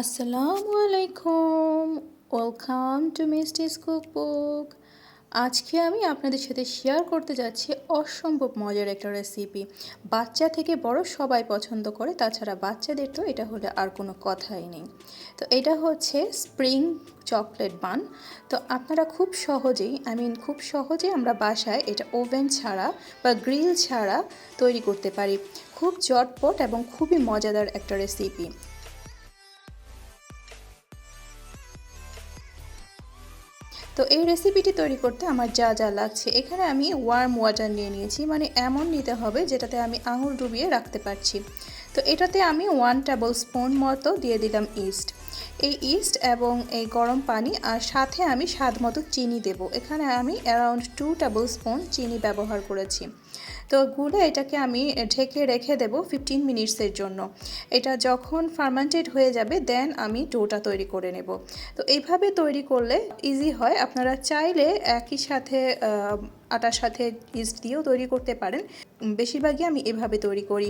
আসসালামু আলাইকুম। Welcome to মিস্টিস cookbook আজকে আমি আপনাদের সাথে শেয়ার করতে যাচ্ছি অসম্ভব মজার একটা রেসিপি বাচ্চা থেকে বড় সবাই পছন্দ করে, তাছাড়া বাচ্চাদের তো এটা হলে আর কোনো কথাই নেই। তো এটা হচ্ছে স্প্রিং চকলেট বান তো আপনারা খুব সহজেই আই মিন খুব সহজেই আমরা বাসায় এটা ওভেন ছাড়া বা গ্রিল ছাড়া তৈরি করতে পারি। খুব চটপট এবং খুবই মজাদার একটা রেসিপি তো এই রেসিপিটি তৈরি করতে আমার যা যা লাগছে, এখানে আমি ওয়ার্ম ওয়াটার নিয়ে নিয়েছি মানে এমন নিতে হবে যেটাতে আমি আঙুল ডুবিয়ে রাখতে পারছি। তো এটাতে আমি ওয়ান টেবল স্পুন মতো দিয়ে দিলাম ইস্ট এই ইস্ট এবং এই গরম পানি আর সাথে আমি স্বাদ মতো চিনি দেব। এখানে আমি অ্যারাউন্ড টু টেবল স্পুন চিনি ব্যবহার করেছি। তো গুলে এটাকে আমি ঢেকে রেখে দেব ফিফটিন মিনিটসের জন্য। এটা যখন ফার্মান্টেড হয়ে যাবে দেন আমি ডোটা তৈরি করে নেব। তো এইভাবে তৈরি করলে ইজি হয়। আপনারা চাইলে একই সাথে আটার সাথে ইস্ট দিয়েও তৈরি করতে পারেন। বেশিরভাগই আমি এভাবে তৈরি করি।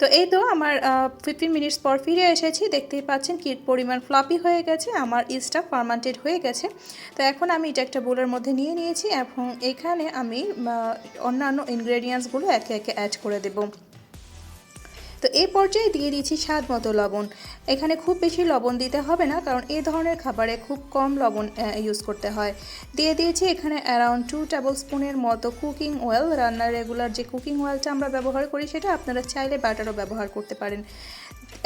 তো এই তো আমার ফিফটিন মিনিটস পর ফিরে এসেছি। দেখতেই পাচ্ছেন কি পরিমাণ ফ্লাপি হয়ে গেছে, আমার ইস্টটা ফার্মান্টেড হয়ে গেছে। তো এখন আমি এটা একটা বোলের মধ্যে নিয়ে নিয়েছি এবং এখানে আমি অন্যান্য ইনগ্রেডিয়েন্টসগুলো একে একে অ্যাড করে দেবো। তো এই পর্যায়ে দিয়ে দিয়েছি স্বাদ মতো লবণ। এখানে খুব বেশি লবণ দিতে হবে না, কারণ এই ধরনের খাবারে খুব কম লবণ ইউজ করতে হয়। দিয়ে দিয়েছি এখানে অ্যারাউন্ড টু টেবল স্পুনের মতো কুকিং ওয়েল রান্নার রেগুলার যে কুকিং ওয়েলটা আমরা ব্যবহার করি, সেটা আপনারা চাইলে বাটারও ব্যবহার করতে পারেন।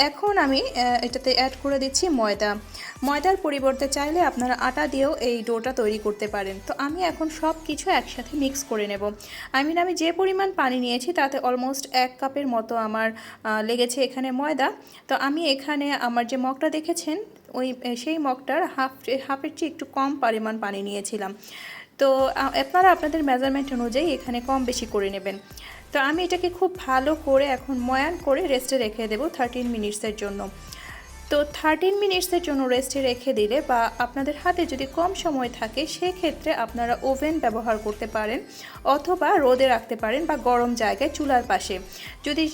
এখন আমি এটাতে অ্যাড করে দিচ্ছি ময়দা। ময়দার পরিবর্তে চাইলে আপনারা আটা দিয়েও এই ডোটা তৈরি করতে পারেন। তো আমি এখন সব কিছু একসাথে মিক্স করে নেব। আই মিন আমি যে পরিমাণ পানি নিয়েছি তাতে অলমোস্ট এক কাপের মতো আমার লেগেছে এখানে ময়দা। তো আমি এখানে আমার যে মগটা দেখেছেন, ওই সেই মগটার হাফ হাফের চেয়ে একটু কম পরিমাণ পানি নিয়েছিলাম। তো আপনারা আপনাদের মেজারমেন্ট অনুযায়ী এখানে কম বেশি করে নেবেন। তো আমি এটাকে খুব ভালো করে এখন ময়ান করে রেস্টে রেখে দেবো থার্টিন মিনিটসের জন্য। তো থার্টিন মিনিটসের জন্য রেস্টে রেখে দিলে বা আপনাদের হাতে যদি কম সময় থাকে, সেক্ষেত্রে আপনারা ওভেন ব্যবহার করতে পারেন অথবা রোদে রাখতে পারেন বা গরম জায়গায় চুলার পাশে। যদি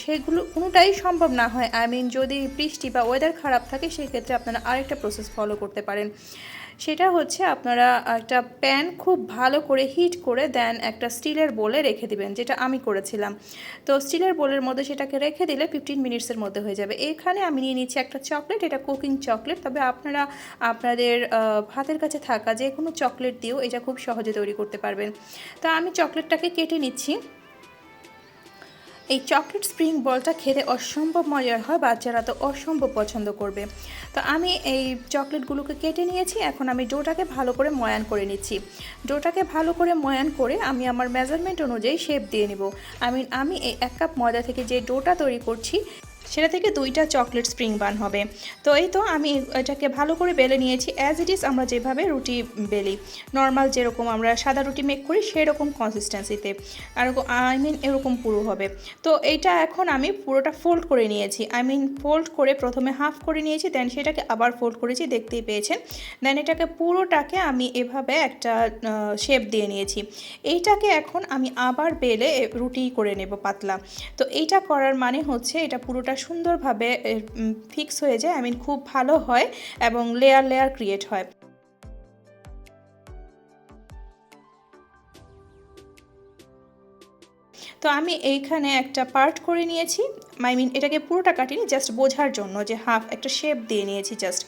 সেগুলো কোনোটাই সম্ভব না হয় আই মিন যদি বৃষ্টি বা ওয়েদার খারাপ থাকে, সেক্ষেত্রে আপনারা আরেকটা প্রসেস ফলো করতে পারেন। সেটা হচ্ছে আপনারা একটা প্যান খুব ভালো করে হিট করে দেন একটা স্টিলের বোলে রেখে দিবেন, যেটা আমি করেছিলাম। তো স্টিলের বোলের মধ্যে সেটাকে রেখে দিলে ফিফটিন মিনিটসের মধ্যে হয়ে যাবে। এখানে আমি নিয়ে নিচ্ছি একটা চকলেট, এটা কুকিং চকলেট। তবে আপনারা, আপনাদের হাতের কাছে থাকা যে কোনো চকলেট দিয়েও এটা খুব সহজে তৈরি করতে পারবেন। তা আমি চকলেটটাকে কেটে নিচ্ছি। এই চকলেট স্প্রিং বলটা খেতে অসম্ভব মজার হয়, বাচ্চারা তো অসম্ভব পছন্দ করবে। তো আমি এই চকলেটগুলোকে কেটে নিয়েছি, এখন আমি ডোটাকে ভালো করে ময়ান করে নিচ্ছি। ডোটাকে ভালো করে ময়ান করে আমি আমার মেজারমেন্ট অনুযায়ী শেপ দিয়ে নিব। আমি আমি এই এক কাপ ময়দা থেকে যে ডোটা তৈরি করছি সেটা থেকে দুইটা চকলেট স্প্রিং বান হবে। তো এই তো আমি এটাকে ভালো করে বেলে নিয়েছি। অ্যাজ ইট ইজ আমরা যেভাবে রুটি বেলি নর্মাল যেরকম আমরা সাদা রুটি মেক করি, সেরকম কনসিস্টেন্সিতে আর আই মিন এরকম পুরো হবে। তো এইটা এখন আমি পুরোটা ফোল্ড করে নিয়েছি। আই মিন ফোল্ড করে প্রথমে হাফ করে নিয়েছি দেন সেটাকে আবার ফোল্ড করেছি, দেখতেই পেয়েছেন। দেন এটাকে পুরোটাকে আমি এভাবে একটা শেপ দিয়ে নিয়েছি। এইটাকে এখন আমি আবার বেলে রুটি করে নেব পাতলা। তো এইটা করার মানে হচ্ছে এটা পুরোটা সুন্দরভাবে ফিক্স হয়ে যায় আই মিন খুব ভালো হয় এবং লেয়ার লেয়ার ক্রিয়েট হয়। তো আমি এইখানে একটা পার্ট করে নিয়েছি। আই মিন এটাকে পুরোটা কাটিনি জাস্ট বোঝার জন্য যে হাফ একটা শেপ দিয়ে নিয়েছি জাস্ট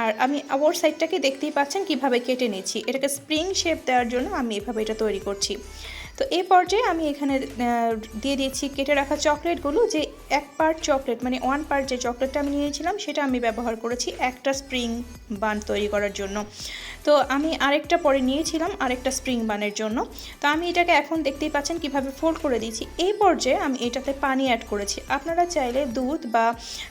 আর আমি ওর সাইডটাকে দেখতেই পাচ্ছেন কীভাবে কেটে নিয়েছি এটাকে স্প্রিং শেপ দেওয়ার জন্য আমি এভাবে এটা তৈরি করছি। তো এই পর্যায়ে আমি এখানে দিয়ে দিয়েছি কেটে রাখা চকলেটগুলো যে এক পার্ট চকলেট মানে ওয়ান পার্ট যে চকলেটটা আমি নিয়েছিলাম সেটা আমি ব্যবহার করেছি একটা স্প্রিং বান তৈরি করার জন্য। তো আমি আরেকটা পরে নিয়েছিলাম আরেকটা স্প্রিং বানের জন্য। তো আমি এটাকে এখন দেখতেই পাচ্ছেন কীভাবে ফোল্ড করে দিয়েছি। এই পর্যায়ে আমি এটাতে পানি অ্যাড করেছি। আপনারা চাইলে দুধ বা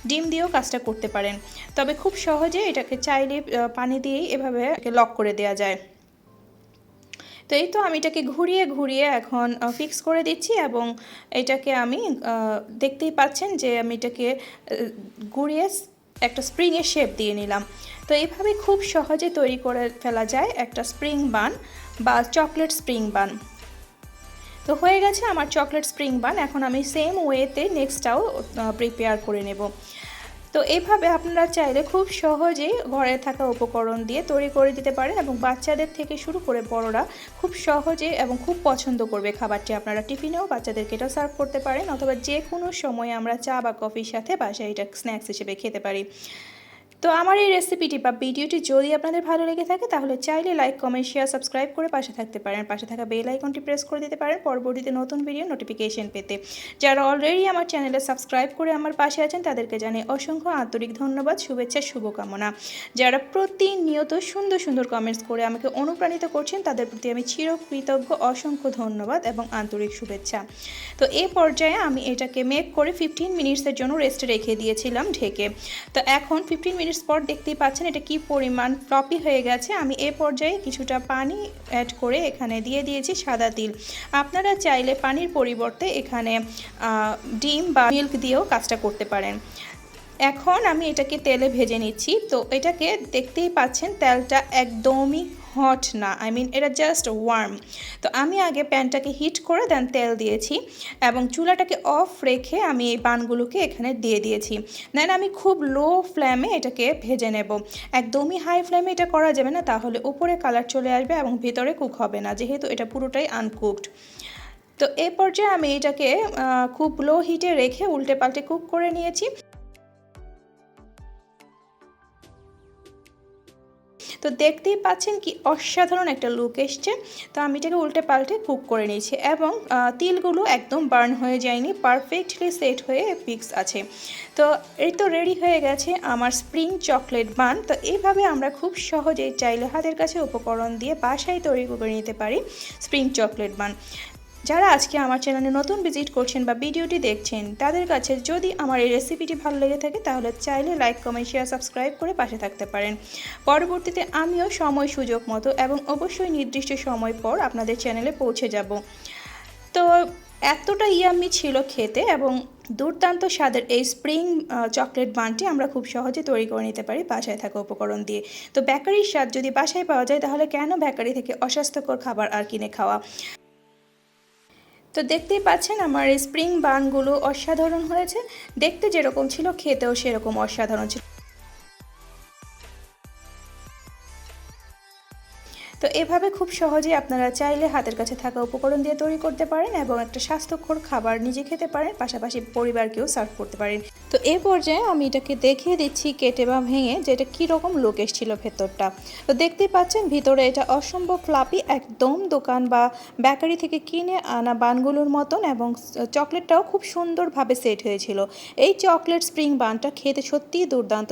ডিম দিয়েও কাজটা করতে পারেন। তবে খুব সহজে এটাকে চাইলে পানি দিয়েই এভাবে লক করে দেওয়া যায়। তো এই তো আমি এটাকে ঘুরিয়ে ঘুরিয়ে এখন ফিক্স করে দিচ্ছি এবং এটাকে আমি দেখতেই পাচ্ছেন যে আমি এটাকে ঘুরিয়ে একটা স্প্রিংয়ের শেপ দিয়ে নিলাম। তো এইভাবে খুব সহজে তৈরি করে ফেলা যায় একটা স্প্রিং বান বা চকলেট স্প্রিং বান তো হয়ে গেছে আমার চকলেট স্প্রিং বান এখন আমি সেম ওয়েতে নেক্সটটাও প্রিপেয়ার করে নেব। তো এইভাবে আপনারা চাইলে খুব সহজেই ঘরে থাকা উপকরণ দিয়ে তৈরি করে দিতে পারেন এবং বাচ্চাদের থেকে শুরু করে বড়রা খুব সহজে এবং খুব পছন্দ করবে খাবারটি। আপনারা টিফিনেও বাচ্চাদেরকে এটা সার্ভ করতে পারেন অথবা যে কোনো সময় আমরা চা বা কফির সাথে বাসায় এটা স্ন্যাক্স হিসেবে খেতে পারি। তো আমার এই রেসিপিটি বা ভিডিওটি যদি আপনাদের ভালো লেগে থাকে, তাহলে চাইলে লাইক কমেন্ট শেয়ার সাবস্ক্রাইব করে পাশে থাকতে পারেন। পাশে থাকা বেল আইকনটি প্রেস করে দিতে পারেন পরবর্তীতে নতুন ভিডিও নোটিফিকেশন পেতে। যারা অলরেডি আমার চ্যানেলে সাবস্ক্রাইব করে আমার পাশে আছেন, তাদেরকে জানাই অসংখ্য আন্তরিক ধন্যবাদ, শুভেচ্ছা, শুভকামনা। যারা প্রতিনিয়ত সুন্দর সুন্দর কমেন্টস করে আমাকে অনুপ্রাণিত করছেন, তাদের প্রতি আমি চিরকৃতজ্ঞ, অসংখ্য ধন্যবাদ এবং আন্তরিক শুভেচ্ছা। তো এই পর্যায়ে আমি এটাকে মেক করে ফিফটিন মিনিটসের জন্য রেস্টে রেখে দিয়েছিলাম ঢেকে। তো এখন ফিফটিন মিনিটস স্পট দেখতেই পাচ্ছেন, এটা কি পরিমাণ ফ্লপি হয়ে গেছে। আমি এ পর্যায়ে কিছুটা পানি অ্যাড করে এখানে দিয়ে দিয়েছি সাদা তিল। আপনারা চাইলে পানির পরিবর্তে এখানে ডিম বা মিল্ক দিয়েও কাজটা করতে পারেন। এখন আমি এটাকে তেলে ভেজে নিচ্ছি। তো এটাকে দেখতেই পাচ্ছেন তেলটা একদমই হট না আই মিন এটা জাস্ট ওয়ার্ম তো আমি আগে প্যানটাকে হিট করে দেন তেল দিয়েছি এবং চুলাটাকে অফ রেখে আমি এই পানগুলোকে এখানে দিয়ে দিয়েছি। দেন আমি খুব লো ফ্লেমে এটাকে ভেজে নেব। একদমই হাই ফ্লেমে এটা করা যাবে না, তাহলে উপরে কালার চলে আসবে এবং ভেতরে কুক হবে না, যেহেতু এটা পুরোটাই আনকুকড তো এই পর্যায়ে আমি এটাকে খুব লো হিটে রেখে উল্টে পাল্টে কুক করে নিয়েছি। তো দেখতেই পাচ্ছেন কি অসাধারণ একটা লুক এসছে। তো আমি এটাকে উল্টে পাল্টে কুক করে নিয়েছি এবং তিলগুলো একদম বার্ন হয়ে যায়নি পারফেক্টলি সেট হয়ে ফিক্স আছে। তো এই তো রেডি হয়ে গেছে আমার স্প্রিং চকলেট বান তো এইভাবে আমরা খুব সহজেই চাইলে হাতের কাছে উপকরণ দিয়ে বাসায় তৈরি করে নিতে পারি স্প্রিং চকলেট বান যারা আজকে আমার চ্যানেলে নতুন ভিজিট করছেন বা ভিডিওটি দেখছেন, তাদের কাছে যদি আমার এই রেসিপিটি ভালো লেগে থাকে, তাহলে চাইলে লাইক কমেন্ট শেয়ার সাবস্ক্রাইব করে পাশে থাকতে পারেন। পরবর্তীতে আমিও সময়, সুযোগ মতো এবং অবশ্যই নির্দিষ্ট সময় পর আপনাদের চ্যানেলে পৌঁছে যাব। তো এতটা ইয়াম্মি ছিল খেতে এবং দুর্দান্ত স্বাদের এই স্প্রিং চকলেট বানটি আমরা খুব সহজে তৈরি করে নিতে পারি বাসায় থাকা উপকরণ দিয়ে। তো বেকারির স্বাদ যদি বাসায় পাওয়া যায়, তাহলে কেন বেকারি থেকে অস্বাস্থ্যকর খাবার আর কিনে খাওয়া? তো দেখতেই পাচ্ছেন আমার স্প্রিং বানগুলো অসাধারণ হয়েছে। দেখতে যেরকম ছিল, খেতেও সেরকম অসাধারণ ছিল। তো এভাবে খুব সহজেই আপনারা চাইলে হাতের কাছে থাকা উপকরণ দিয়ে তৈরি করতে পারেন এবং একটা স্বাস্থ্যকর খাবার নিজে খেতে পারেন, পাশাপাশি পরিবারকেও সার্ভ করতে পারেন। তো এ পর্যায়ে আমি এটাকে দেখিয়ে দিচ্ছি কেটে বা ভেঙে যে এটা কীরকম লোক এসেছিল ভেতরটা। তো দেখতেই পাচ্ছেন ভিতরে এটা অসম্ভব ফ্লাপি একদম দোকান বা বেকারি থেকে কিনে আনা বানগুলোর মতন এবং চকলেটটাও খুব সুন্দরভাবে সেট হয়েছিল। এই চকলেট স্প্রিং বানটা খেতে সত্যিই দুর্দান্ত